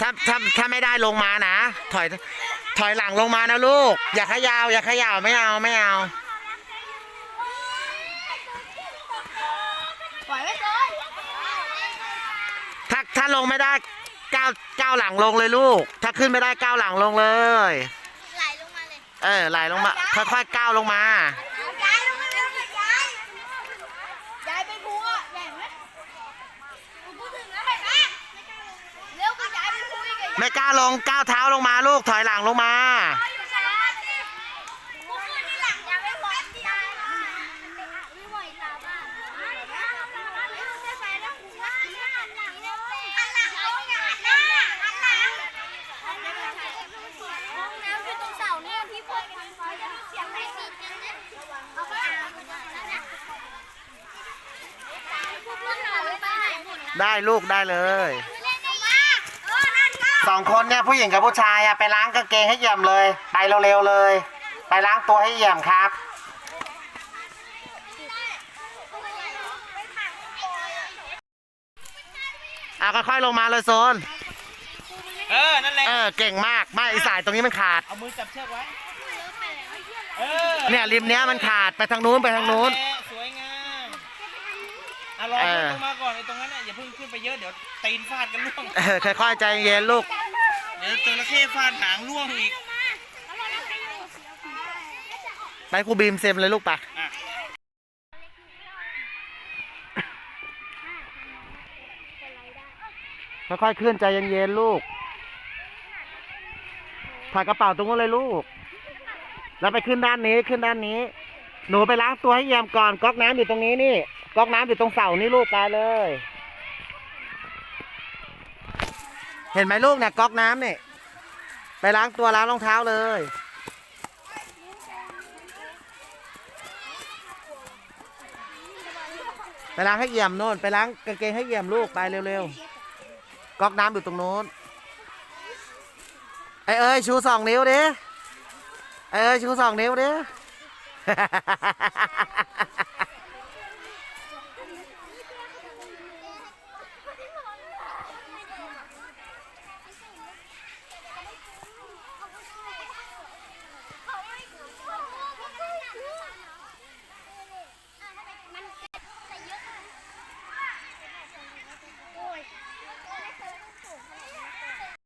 ถ้าถ้าถ้าไม่ได้ลงมานะ ถอย ถอยหลังลงมานะลูก อย่าขยาว อย่าขยาวไม่เอาไม่เอาปล่อยไว้เลยถ้าถ้าลงไม่ได้ก้าวก้าวหลังลงเลยลูก ถ้าขึ้นไม่ได้ก้าวหลังลงเลย ไหลลงมาเลยเออไหลลงมาค่อยๆก้าวลงมาย้ายลงมาเร็วเลยย้ายย้ายไปครูอะใหญ่ไหมกูพูดถึงแล้วไปแม่เร็วก็ย้ายไปครูอีกอะ ไม่กล้าลงก้าวเท้าลงมาลูกถอยหลังลงมา ได้ลูกได้เลย สองคนเนี่ยผู้หญิงกับผู้ชายอะไปล้างกางเกงให้เยี่ยมเลย ไปเร็วๆเลย ไปล้างตัวให้เยี่ยมครับอะค่อยๆลงมาเลยโซน เออ นั่นแหละ เออเก่งมากไม่ไอสายตรงนี้มันขาด เอามือจับเชือกไว้ เออเนี่ยริมเนี้ยมันขาดไปทางนู้นไปทางนู้น แหละสวยงามอะรอเออเพื่อนลงมาก่อนไอ้ตรงนั้นน่ะ อย่าเพิ่งขึ้นไปเยอะเดี๋ยวตีนฟาดกันล่วง เออค่อยๆใจเย็นลูก เดี๋ยวจระเข้ฟาดหางล่วงอีก ไปครูบีมเซมเลยลูกไปอะ ค่อยๆขึ้นใจเย็นๆลูก ถ่ายกระเป๋าตรงนู้นเลยลูก แล้วไปขึ้นด้านนี้ขึ้นด้านนี้ หนูไปล้างตัวให้เยี่ยมก่อนก๊อกน้ำอยู่ตรงนี้นี่ก๊อกน้ำอยู่ตรงเสานี่ลูกไปเลย เห็นไหมลูกเนี่ยก๊อกน้ำเนี่ยไปล้างตัวล้างรองเท้าเลย ไปล้างให้เอี่ยมโน่น ไปล้างกางเกงให้เอี่ยมลูกไปเร็วๆก๊อกน้ำอยู่ตรงโน้นไอเอ้ยชูสองนิ้วดิไอเอ้ยชูสองนิ้วดิ